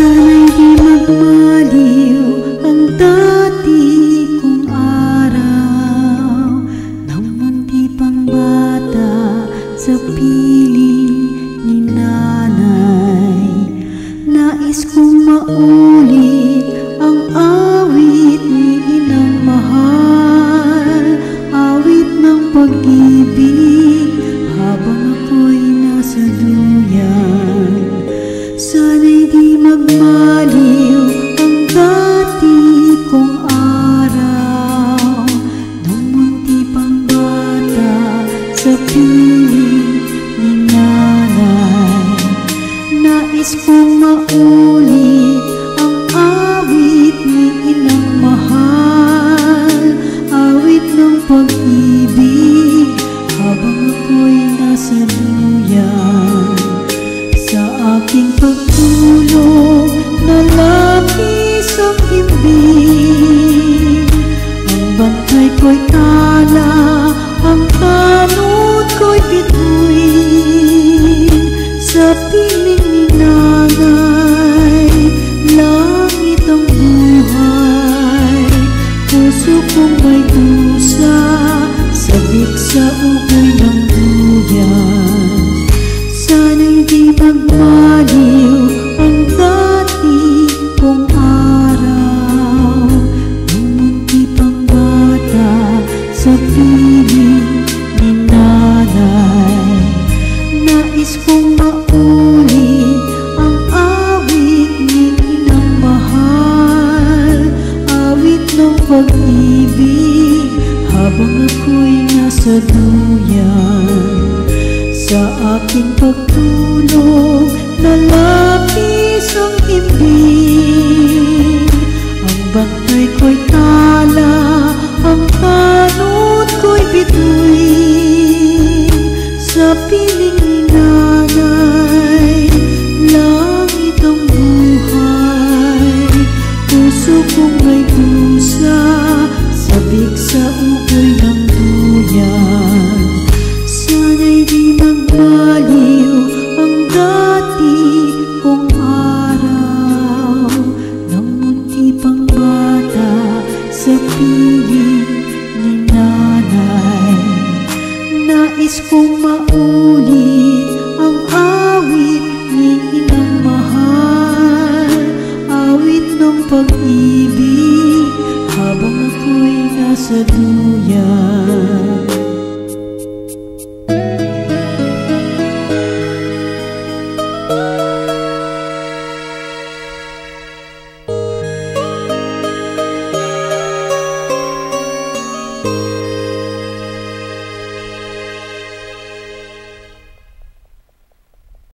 Sana'y di magmaliw ang dati kong araw. Nang munti pang bata sa piling ni nanay. Nais kong maulit ang awit ni inang mahal. Awit ng pag-ibig di magmaliw ang dati kong araw. Nung pang bata sa piling ni nanay Nais kong maulit ang awit ni inang mahal. Awit ng pag-ibig ko'y tala, ang tanod Nais kong awit ni inang mahal. Awit ng pag-ibig habang Sa aking pagtulog na lapis ang ko'y sa ugoy ng duyan Sana'y di magmaliw ang dati kong araw Nang munti pang bata sa piling ni nanay. Nais kong maulit ang awit ni inang mahal. Awit ng pag-ibig habang ako'y nasa duyan